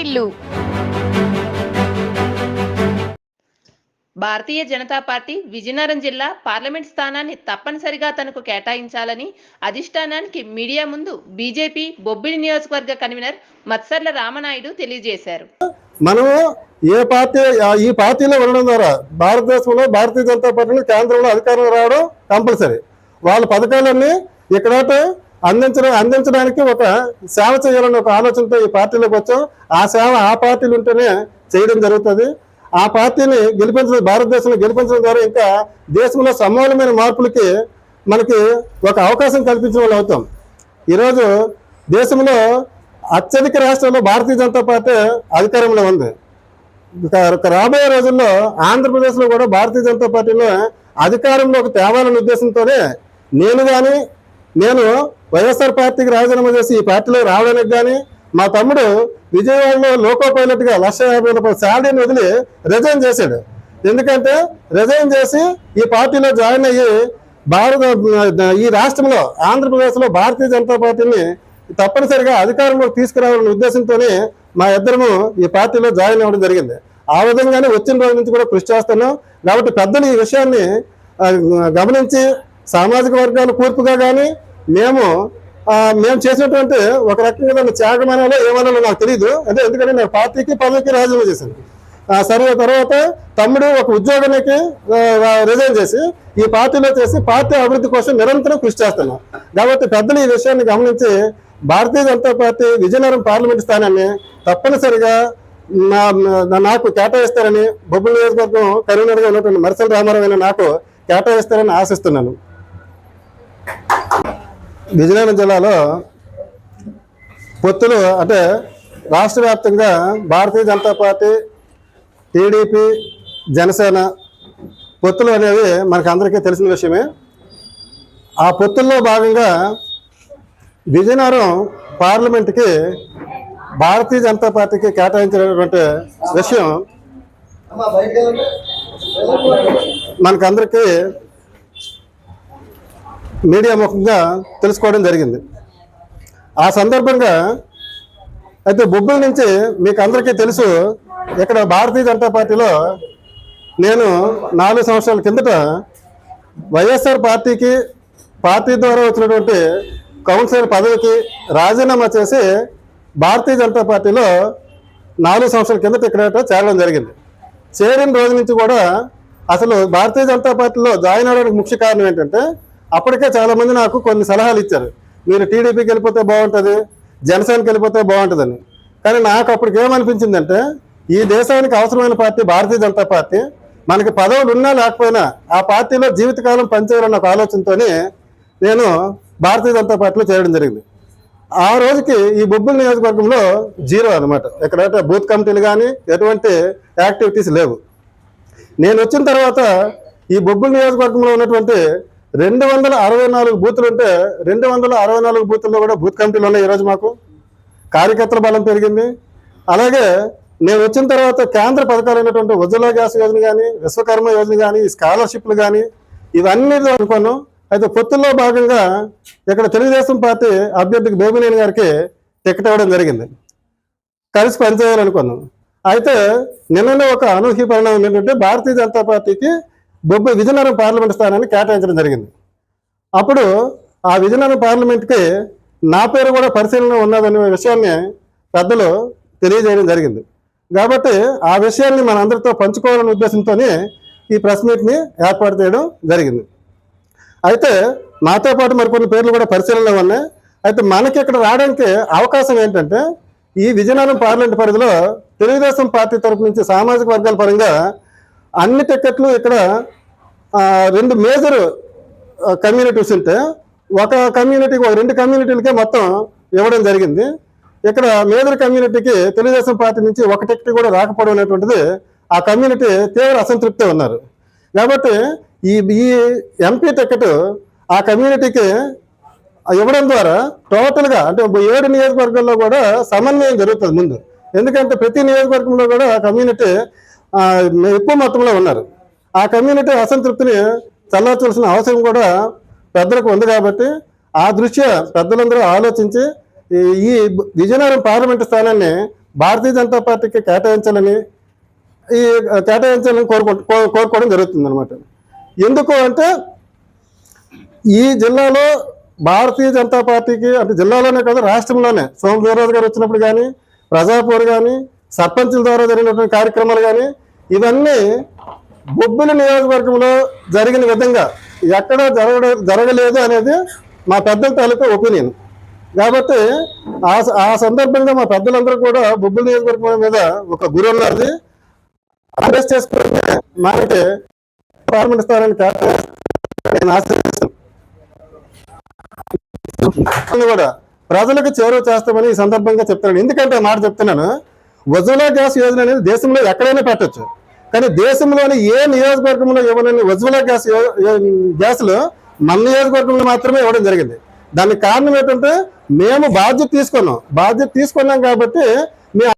వాటిల్లు Bharatiya Janata party Vizianagaram జిల్లా parliament స్థానాన్ని తప్పనిసరిగా తనకు కేటాయించాలని అధిష్టానానికి మీడియా ముందు బీజేపీ బొబ్బిలి నియోజకవర్గ కన్వీనర్ మత్సర్ల రామనాయుడు తెలియజేశారు. మనము ఏ పార్టీ ఈ పార్టీలో ఉండడం ద్వారా భారతదేశంలో భారతీయ జనతా పార్టీలో కేంద్రంలో అధికారం రావడం కంపల్సరీ. వాళ్ళ పథకాలన్నీ ఇక్కడ అందించడం అందించడానికి ఒక సేవ చేయాలని ఒక ఆలోచనతో ఈ పార్టీలోకి వచ్చాం. ఆ సేవ ఆ పార్టీలు ఉంటేనే చేయడం జరుగుతుంది. ఆ పార్టీని గెలిపించడం భారతదేశంలో గెలిపించడం ద్వారా ఇంకా దేశంలో సమూలమైన మార్పులకి మనకి ఒక అవకాశం కల్పించిన వాళ్ళు అవుతాం. ఈరోజు దేశంలో అత్యధిక రాష్ట్రంలో భారతీయ జనతా పార్టీ అధికారంలో ఉంది. రాబోయే రోజుల్లో ఆంధ్రప్రదేశ్లో కూడా భారతీయ జనతా పార్టీలో అధికారంలోకి తేవాలనే ఉద్దేశంతోనే నేను కానీ నేను వైఎస్ఆర్ పార్టీకి రాజీనామా చేసి ఈ పార్టీలో రావడానికి కానీ మా తమ్ముడు విజయవాడలో లోకో పైలట్గా లక్ష యాభై రూపాయల శాలరీని వదిలి రిజైన్ చేశాడు. ఎందుకంటే రిజైన్ చేసి ఈ పార్టీలో జాయిన్ అయ్యి భారత ఈ రాష్ట్రంలో ఆంధ్రప్రదేశ్లో భారతీయ జనతా పార్టీని తప్పనిసరిగా అధికారంలోకి తీసుకురావాలనే ఉద్దేశంతోనే మా ఇద్దరము ఈ పార్టీలో జాయిన్ అవ్వడం జరిగింది. ఆ విధంగానే వచ్చిన రోజు నుంచి కూడా కృషి చేస్తున్నాం కాబట్టి పెద్దలు ఈ విషయాన్ని గమనించి సామాజిక వర్గాలు కూర్పుగా కానీ మేము మేము చేసినటువంటి ఒక రకంగా దాన్ని త్యాగమనాలో ఏమనాలో నాకు తెలియదు అంటే ఎందుకంటే నేను పార్టీకి పదవికి రాజీనామా చేశాను. సరే తర్వాత తమ్ముడు ఒక ఉద్యోగానికి రిజైన్ చేసి ఈ పార్టీలో చేసి పార్టీ అభివృద్ధి కోసం నిరంతరం కృషి చేస్తున్నాం. కాబట్టి పెద్దలు ఈ విషయాన్ని గమనించి భారతీయ జనతా పార్టీ విజయనగరం పార్లమెంట్ స్థానాన్ని తప్పనిసరిగా నా నాకు కేటాయిస్తారని బొబ్బుల నియోజకవర్గం కరీంనగర్గా ఉన్నటువంటి మరసల రామారావు నాకు కేటాయిస్తారని ఆశిస్తున్నాను. విజయనగరం జిల్లాలో పొత్తులు అంటే రాష్ట్ర వ్యాప్తంగా భారతీయ జనతా పార్టీ టీడీపీ జనసేన పొత్తులు అనేవి మనకు అందరికీ తెలిసిన విషయమే. ఆ పొత్తుల్లో భాగంగా విజయనగరం పార్లమెంట్కి భారతీయ జనతా పార్టీకి కేటాయించినటువంటి విషయం మనకందరికీ మీడియా ముఖంగా తెలుసుకోవడం జరిగింది. ఆ సందర్భంగా అయితే బొబ్బుల నుంచి మీకు అందరికీ తెలుసు ఇక్కడ భారతీయ జనతా పార్టీలో నేను నాలుగు సంవత్సరాల కిందట వైఎస్ఆర్ పార్టీకి పార్టీ ద్వారా వచ్చినటువంటి కౌన్సిలర్ పదవికి రాజీనామా చేసి భారతీయ జనతా పార్టీలో నాలుగు సంవత్సరాల కిందట ఇక్కడ చేరడం జరిగింది. చేరిన రోజు నుంచి కూడా అసలు భారతీయ జనతా పార్టీలో జాయిన్ అవడానికి ముఖ్య కారణం ఏంటంటే అప్పటికే చాలామంది నాకు కొన్ని సలహాలు ఇచ్చారు. మీరు టీడీపీకి వెళ్ళిపోతే బాగుంటుంది జనసేనకి వెళ్ళిపోతే బాగుంటుందని. కానీ నాకు అప్పటికి ఏమనిపించిందంటే ఈ దేశానికి అవసరమైన పార్టీ భారతీయ జనతా పార్టీ. మనకి పదవులు ఉన్నా లేకపోయినా ఆ పార్టీలో జీవితకాలం పనిచేయాలన్న ఒక ఆలోచనతోనే నేను భారతీయ జనతా పార్టీలో చేరడం జరిగింది. ఆ రోజుకి ఈ బొబ్బుల నియోజకవర్గంలో జీరో అనమాట ఇక్కడ బూత్ కమిటీలు కానీ ఎటువంటి యాక్టివిటీస్ లేవు. నేను వచ్చిన తర్వాత ఈ బొబ్బుల నియోజకవర్గంలో ఉన్నటువంటి రెండు వందల అరవై నాలుగు బూతులు ఉంటే రెండు వందల అరవై నాలుగు బూతుల్లో కూడా బూత్ కమిటీలు ఉన్నాయి ఈరోజు మాకు. కార్యకర్తల బలం పెరిగింది. అలాగే నేను వచ్చిన తర్వాత కేంద్ర పథకాలైనటువంటి ఉజ్వల గ్యాస్ యోజన కానీ విశ్వకర్మ యోజన కానీ స్కాలర్షిప్లు కానీ ఇవన్నీ అనుకోను అయితే పొత్తుల్లో భాగంగా ఇక్కడ తెలుగుదేశం పార్టీ అభ్యర్థికి బేబినేని గారికి టికెట్ ఇవ్వడం జరిగింది. కలిసి పనిచేయాలనుకున్నాం అయితే నిన్ననే ఒక అనూహ్య పరిణామం ఏంటంటే భారతీయ జనతా పార్టీకి బొబ్బ విజయనగరం పార్లమెంట్ స్థానాన్ని కేటాయించడం జరిగింది. అప్పుడు ఆ విజయనగరం పార్లమెంట్కి నా పేరు కూడా పరిశీలన ఉన్నదనే విషయాన్ని పెద్దలు తెలియజేయడం జరిగింది. కాబట్టి ఆ విషయాన్ని మన అందరితో పంచుకోవాలనే ఉద్దేశంతోనే ఈ ప్రెస్ మీట్ని ఏర్పాటు చేయడం జరిగింది. అయితే నాతో పాటు మరికొన్ని పేర్లు కూడా పరిశీలనలో ఉన్నాయి. అయితే మనకి ఇక్కడ రావడానికి అవకాశం ఏంటంటే ఈ విజయనగరం పార్లమెంట్ పరిధిలో తెలుగుదేశం పార్టీ తరపు నుంచి సామాజిక వర్గాల పరంగా అన్ని టికెట్లు ఇక్కడ రెండు మేజర్ కమ్యూనిటీస్ ఉంటే ఒక కమ్యూనిటీకి ఒక రెండు కమ్యూనిటీలకే మొత్తం ఇవ్వడం జరిగింది. ఇక్కడ మేజర్ కమ్యూనిటీకి తెలుగుదేశం పార్టీ నుంచి ఒక టికెట్ కూడా రాకపోవడం అనేటువంటిది ఆ కమ్యూనిటీ తీవ్ర అసంతృప్తి ఉన్నారు. కాబట్టి ఈ ఈ ఎంపీ టికెట్ ఆ కమ్యూనిటీకి ఇవ్వడం ద్వారా టోటల్గా అంటే ఏడు నియోజకవర్గాల్లో కూడా సమన్వయం జరుగుతుంది ముందు. ఎందుకంటే ప్రతి నియోజకవర్గంలో కూడా కమ్యూనిటీ ఎక్కువ మొత్తంలో ఉన్నారు. ఆ కమ్యూనిటీ అసంతృప్తిని చల్లార్చాల్సిన అవసరం కూడా పెద్దలకు ఉంది కాబట్టి ఆ దృష్ట్యా పెద్దలందరూ ఆలోచించి ఈ- ఈ విజయనగరం పార్లమెంటు స్థానాన్ని భారతీయ జనతా పార్టీకి కేటాయించాలని ఈ కేటాయించాలని కోరుకో కోరుకోవడం జరుగుతుంది అనమాట ఎందుకు అంటే ఈ జిల్లాలో భారతీయ జనతా పార్టీకి అంటే జిల్లాలోనే కాదు రాష్ట్రంలోనే సోమ వీరరాజు గారు వచ్చినప్పుడు కానీ ప్రజాపూర్ కానీ సర్పంచుల ద్వారా జరిగినటువంటి కార్యక్రమాలు కానీ ఇవన్నీ బొబ్బిలి నియోజకవర్గంలో జరిగిన విధంగా ఎక్కడ జరగ జరగలేదు అనేది మా పెద్దల తాలూకా ఒపీనియన్. కాబట్టి ఆ ఆ సందర్భంగా మా పెద్దలందరూ కూడా బొబ్బిలి నియోజకవర్గం మీద ఒక గురి ఉన్నది అరెస్ట్ చేసుకుని మనకి పార్లమెంట్ స్థానాన్ని కేటాయిస్తారని నేను కూడా ప్రజలకు చేరువ చేస్తామని ఈ సందర్భంగా చెప్తున్నాను. ఎందుకంటే మాట చెప్తున్నాను. ఉజ్వల గ్యాస్ యోజన అనేది దేశంలో ఎక్కడైనా పెట్టచ్చు. కానీ దేశంలోని ఏ నియోజకవర్గంలో ఇవ్వలేని ఉజ్వల గ్యాస్ గ్యాస్లు మన నియోజకవర్గంలో మాత్రమే ఇవ్వడం జరిగింది. దానికి కారణం ఏంటంటే మేము బాధ్యత తీసుకున్నాం. బాధ్యత తీసుకున్నాం కాబట్టి